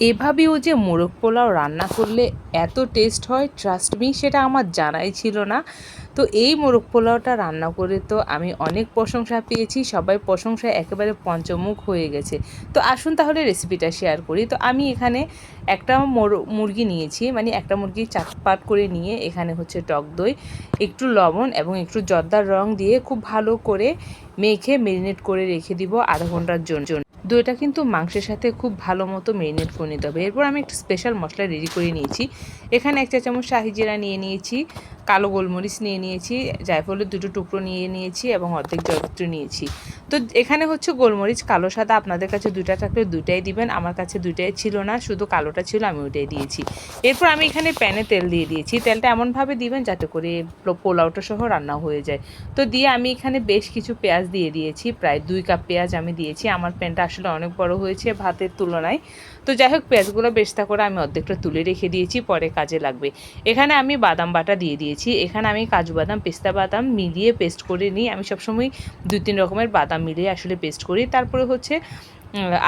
এভাবেও যে মোরগ পোলাও রান্না করলে এত টেস্ট হয় ট্রাস্ট মি সেটা আমার জানাই ছিল না। তো এই মোরগ পোলাওটা রান্না করে তো আমি অনেক প্রশংসা পেয়েছি, সবাই প্রশংসা একেবারে পঞ্চমুখ হয়ে গেছে। তো আসুন তাহলে রেসিপিটা শেয়ার করি। তো আমি এখানে একটা মোর, মুরগি নিয়েছি মানে একটা মুরগি চাটপাট করে নিয়ে এখানে হচ্ছে টক দই, একটু লবণ এবং একটু জর্দার রং দিয়ে খুব ভালো করে মেখে মেরিনেট করে রেখে দিব আধা ঘণ্টার জন্য। দইটা কিন্তু মাংসের সাথে খুব ভালো মতো মেরিনেট করে নিতে হবে। এরপর আমি একটা স্পেশাল মশলা রেডি করে নিয়েছি। এখানে এক চা চামচ শাহি জিরা নিয়ে নিয়েছি, কালো গোলমরিচ নিয়ে নিয়েছি, জায়ফলের দুটো টুকরো নিয়ে নিয়েছি এবং অর্ধেক জয়পত্র নিয়েছি। তো এখানে হচ্ছে গোলমরিচ, কালো সাদা আপনাদের কাছে দুইটা থাকলে দুইটাই দিবেন। আমার কাছে দুইটাই ছিল না, শুধু কালোটা ছিল, আমি ওইটাই দিয়েছি। এরপর আমি এখানে প্যানে তেল দিয়ে দিয়েছি। তেলটা এমনভাবে দিবেন যাতে করে পোলাওটা সহ রান্না হয়ে যায়। তো দিয়ে আমি এখানে বেশ কিছু পেঁয়াজ দিয়ে দিয়েছি, প্রায় দুই কাপ পেঁয়াজ আমি দিয়েছি। আমার প্যানটা আসলে অনেক বড় হয়েছে ভাতের তুলনায়। তো যাই হোক, পেঁয়াজগুলো বেস্তা করে আমি অর্ধেকটা তুলে রেখে দিয়েছি, পরে কাজে লাগবে। এখানে আমি বাদাম বাটা দিয়ে দিয়েছি। এখানে আমি কাজু বাদাম, পেস্তা বাদাম মিলিয়ে পেস্ট করে নিই। আমি সবসময় দুই তিন রকমের বাদাম মিলিয়ে আসলে পেস্ট করি। তারপরে হচ্ছে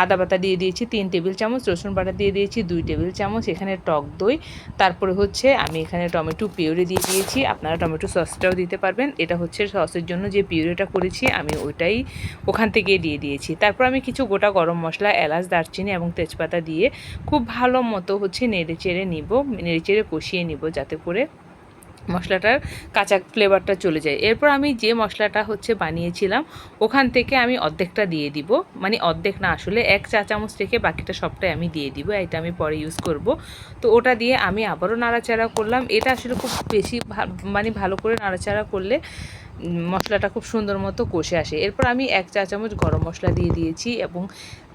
আদা বাটা দিয়ে দিয়েছি তিন টেবিল চামচ, রসুন বাটা দিয়ে দিয়েছি দুই টেবিল চামচ, এখানে টক দই। তারপরে হচ্ছে, আমি এখানে টমেটো পিউরে দিয়ে দিয়েছি। আপনারা টমেটো সসটাও দিতে পারবেন। এটা হচ্ছে সসের জন্য যে পিউরেটা করেছি, আমি ওইটাই ওখান থেকে দিয়ে দিয়েছি। তারপর আমি কিছু গোটা গরম মশলা, এলাচ, দারচিনি এবং তেজপাতা দিয়ে খুব ভালো মতো হচ্ছে নেড়ে চেড়ে নিব, নেড়ে চেড়ে কষিয়ে নিব যাতে করে মশলাটার কাঁচা ফ্লেভারটা চলে যায়। এরপর আমি যে মশলাটা হচ্ছে বানিয়েছিলাম, ওখান থেকে আমি অর্ধেকটা দিয়ে দিব। মানে অর্ধেক না, আসলে এক চা চামচ রেখে বাকিটা সবটাই আমি দিয়ে দিব, এটা আমি পরে ইউজ করব। তো ওটা দিয়ে আমি আবারও নাড়াচাড়া করলাম। এটা আসলে খুব বেশি মানে ভালো করে নাড়াচাড়া করলে মশলাটা খুব সুন্দর মতো কষে আসে। এরপর আমি এক চা চামচ গরম মশলা দিয়ে দিয়েছি এবং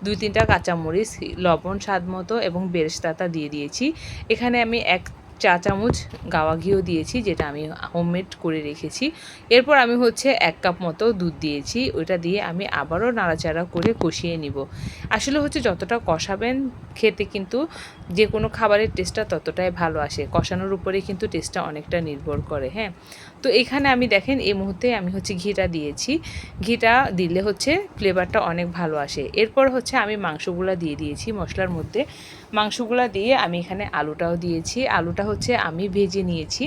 দুই তিনটা কাঁচামরিচ, লবণ, স্বাদ মতো এবং বেরেস্তাতা দিয়ে দিয়েছি। এখানে আমি এক চা চামচ গাওয়া ঘিও দিয়েছি, যেটা আমি হোমমেড করে রেখেছি। এরপর আমি হচ্ছে এক কাপ মতো দুধ দিয়েছি, ওইটা দিয়ে আমি আবারও নাড়াচাড়া করে কষিয়ে নিব। আসলে হচ্ছে যতটা কষাবেন খেতে কিন্তু যে কোনো খাবারের টেস্টটা ততটাই ভালো আসে। কষানোর উপরে কিন্তু টেস্টটা অনেকটা নির্ভর করে হ্যাঁ? তো এখানে আমি দেখেন, এই মুহূর্তে আমি হচ্ছে ঘিটা দিয়েছি। ঘিটা দিলে হচ্ছে ফ্লেভারটা অনেক ভালো আসে। এরপর হচ্ছে আমি মাংসগুলো দিয়ে দিয়েছি মশলার মধ্যে। মাংসগুলো দিয়ে আমি এখানে আলুটাও দিয়েছি। আলুটা হচ্ছে আমি ভেজে নিয়েছি।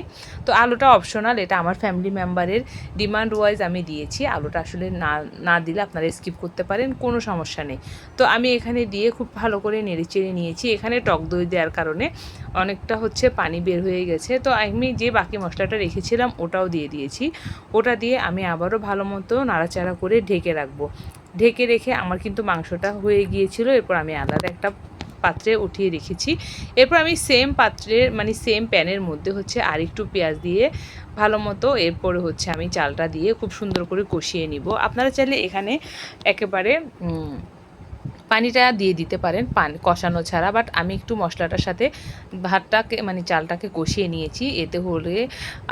তো আলুটা অপশনাল এটা আমার ফ্যামিলি মেম্বারের ডিমান্ড ওয়াইজ আমি দিয়েছি। আলুটা আসলে না না দিলে আপনারা স্কিপ করতে পারেন, কোনো সমস্যা নেই। তো আমি এখানে দিয়ে খুব ভালো করে নেড়ে চেড়ে নিয়েছি। এখানে টক দই দেওয়ার কারণে অনেকটা হচ্ছে পানি বের হয়ে গেছে। তো আমি যে বাকি মশলাটা রেখেছিলাম, ওটাও দিয়ে দিয়েছি। ওটা দিয়ে আমি আবারও ভালো মতো নাড়াচাড়া করে ঢেকে রাখব। ঢেকে রেখে আমার কিন্তু মাংসটা হয়ে গিয়েছিল। এরপর আমি আলাদা একটা পাত্রে উঠিয়ে রেখেছি। এরপর আমি সেম পাত্রের মানে সেম প্যানের মধ্যে হচ্ছে আর একটু পেঁয়াজ দিয়ে ভালো মতো এরপরে হচ্ছে আমি চালটা দিয়ে খুব সুন্দর করে কষিয়ে নিব। আপনারা চাইলে এখানে একেবারে পানিটা দিয়ে দিতে পারেন, পান কষানো ছাড়া বাট আমি একটু মশলাটার সাথে ভাতটাকে মানে চালটাকে কষিয়ে নিয়েছি, এতে হলে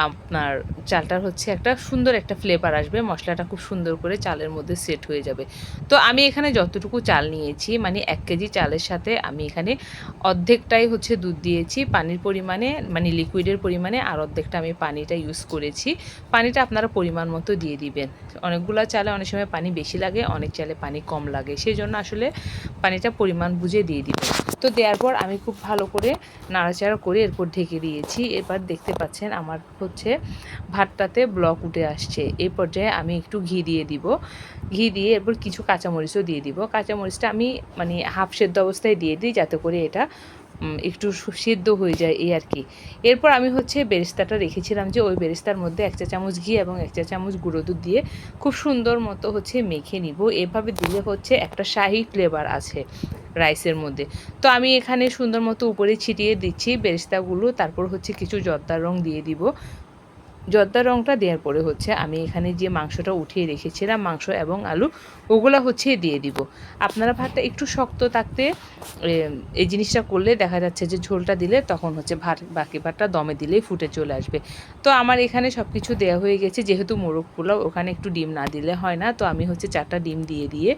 আপনার চালটার হচ্ছে একটা সুন্দর একটা ফ্লেভার আসবে, মশলাটা খুব সুন্দর করে চালের মধ্যে সেট হয়ে যাবে। তো আমি এখানে যতটুকু চাল নিয়েছি মানে এক কেজি চালের সাথে আমি এখানে অর্ধেকটাই হচ্ছে দুধ দিয়েছি, পানির পরিমাণে মানে লিকুইডের পরিমাণে আর অর্ধেকটা আমি পানিটা ইউজ করেছি। পানিটা আপনারা পরিমাণ মতো দিয়ে দিবেন। অনেকগুলো চালে অনেক সময় পানি বেশি লাগে, অনেক চালে পানি কম লাগে সেই জন্য আসলে পানিটা পরিমাণ বুঝে দিয়ে দিব তো দেওয়ার পর আমি খুব ভালো করে নাড়াচাড়া করে এরপর ঢেকে দিয়েছি। এবার দেখতে পাচ্ছেন আমার হচ্ছে ভাতটাতে ব্লক উঠে আসছে। এই পর্যায়ে আমি একটু ঘি দিয়ে দিব। ঘি দিয়ে এরপর কিছু কাঁচামরিচও দিয়ে দিব। কাঁচামরিচটা আমি মানে হাফ সেদ্ধ অবস্থায় দিয়ে দিই যাতে করে এটা একটু সিদ্ধ হয়ে যায় এই আর কি। এরপর আমি হচ্ছে বেরিস্তাটা রেখেছিলাম যে ওই বেরেস্তার মধ্যে এক চা চামচ ঘি এবং এক চা চামচ গুঁড়ো দুধ দিয়ে খুব সুন্দর মতো হচ্ছে মেখে নিব। এভাবে দিলে হচ্ছে একটা শাহি ফ্লেভার আছে রাইসের মধ্যে। তো আমি এখানে সুন্দর মতো উপরে ছিটিয়ে দিচ্ছি বেরিস্তাগুলো, তারপর হচ্ছে কিছু জর্দার রং দিয়ে দিব। জর্দা রঙটা দেওয়ার পরে হচ্ছে আমি এখানে যে মাংসটা উঠিয়ে রেখেছিলাম, মাংস এবং আলু, ওগুলো হচ্ছে দিয়ে দিব। আপনারা ভাতটা একটু শক্ত থাকতে এই জিনিসটা করলে দেখা যাচ্ছে যে ঝোলটা দিলে তখন হচ্ছে ভাত, বাকি ভাতটা দমে দিলেই ফুটে চলে আসবে। তো আমার এখানে সব কিছু দেওয়া হয়ে গেছে, যেহেতু মোরগ পোলাও, ওখানে একটু ডিম না দিলে হয় না। তো আমি হচ্ছে চারটা ডিম দিয়ে দিয়ে,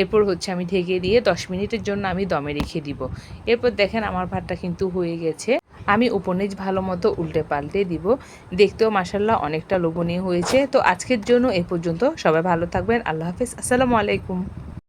এরপর হচ্ছে আমি ঢেকে দিয়ে দশ মিনিটের জন্য আমি দমে রেখে দিব। এরপর দেখেন আমার ভাতটা কিন্তু হয়ে গেছে। আমি উপনিজ ভালো মতো উল্টে পাল্টে দিব। দেখতেও মাসাল্লাহ অনেকটা লোভনীয় হয়েছে। তো আজকের জন্য এ পর্যন্ত সবাই ভালো থাকবেন। আল্লাহ হাফিজ। আসসালামু আলাইকুম।